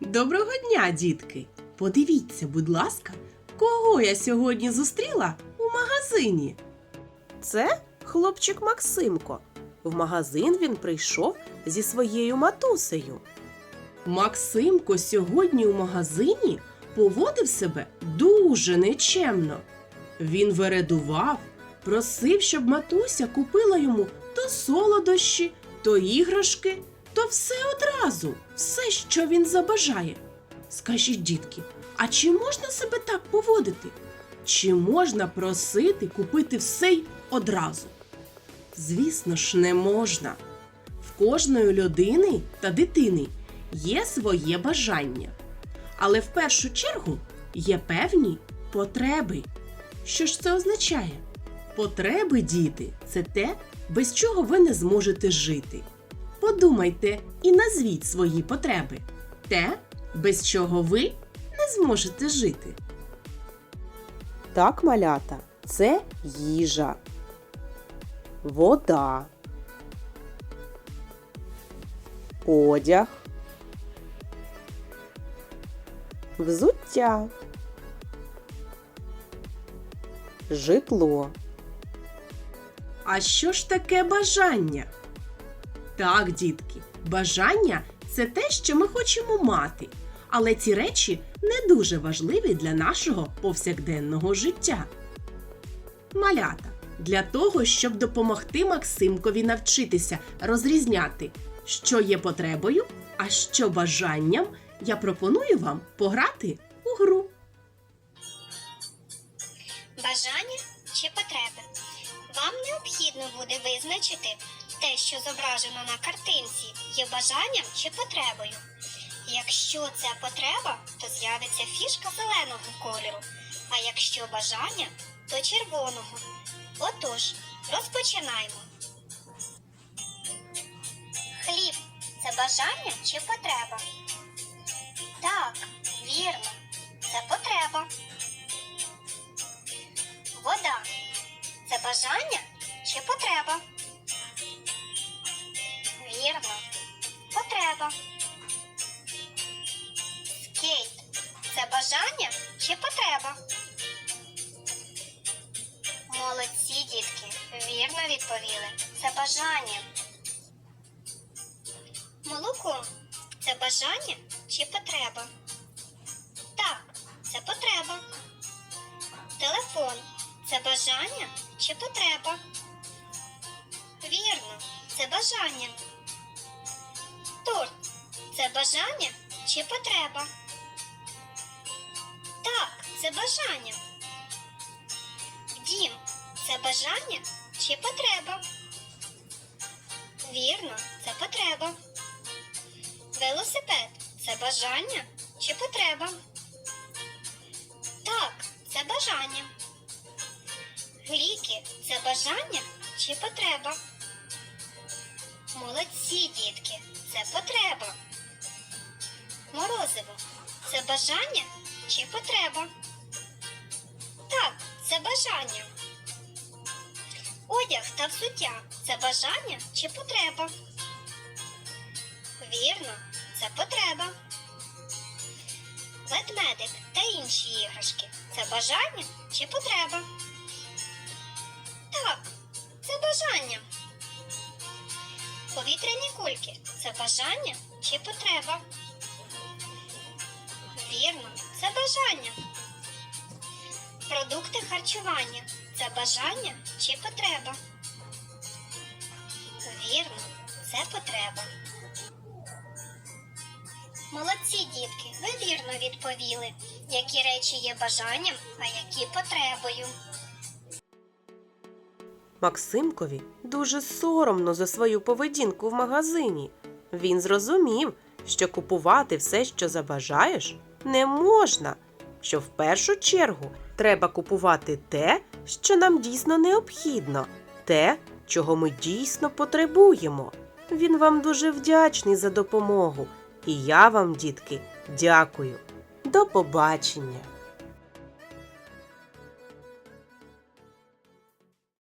Доброго дня, дітки! Подивіться, будь ласка, кого я сьогодні зустріла у магазині. Це хлопчик Максимко. В магазин він прийшов зі своєю матусею. Максимко сьогодні у магазині поводив себе дуже нечемно. Він вередував, просив, щоб матуся купила йому то солодощі, то іграшки, то все одразу, все, що він забажає. Скажіть, дітки, а чи можна себе так поводити? Чи можна просити купити все й одразу? Звісно ж, не можна. В кожної людини та дитини є своє бажання. Але в першу чергу є певні потреби. Що ж це означає? Потреби, діти, це те, без чого ви не зможете жити. Подумайте і назвіть свої потреби. Те, без чого ви не зможете жити. Так, малята, це їжа, вода, одяг, взуття, житло. А що ж таке бажання? Так, дітки, бажання це те, що ми хочемо мати. Але ці речі не дуже важливі для нашого повсякденного життя. Малята, для того, щоб допомогти Максимкові навчитися розрізняти, що є потребою, а що бажанням, я пропоную вам пограти у гру. Бажання чи потреби. Вам необхідно буде визначити те, що зображено на картинці, є бажанням чи потребою. Якщо це потреба, то з'явиться фішка зеленого кольору, а якщо бажання, то червоного. Отож, розпочинаємо. Хліб це бажання чи потреба? Потреба. Скейт це бажання чи потреба? Молодці, дітки, вірно відповіли. Це бажання. Молоко це бажання чи потреба? Так, це потреба. Телефон це бажання чи потреба? Вірно, це бажання. Торт це бажання чи потреба? Так, це бажання. Дім це бажання чи потреба? Вірно, це потреба. Велосипед це бажання чи потреба? Так, це бажання. Ліки це бажання чи потреба? Молодці, дітки, це потреба. Морозиво це бажання чи потреба? Так, це бажання. Одяг та взуття це бажання чи потреба? Вірно, це потреба. Ведмедик та інші іграшки це бажання чи потреба? Так, це бажання. Повітряні кульки це бажання чи потреба? Вірно, це бажання. Продукти харчування це бажання чи потреба? Вірно, це потреба. Молодці дітки, ви вірно відповіли, які речі є бажанням, а які потребою. Максимкові дуже соромно за свою поведінку в магазині. Він зрозумів, що купувати все, що забажаєш, не можна. Що в першу чергу треба купувати те, що нам дійсно необхідно, те, чого ми дійсно потребуємо. Він вам дуже вдячний за допомогу. І я вам, дітки, дякую. До побачення!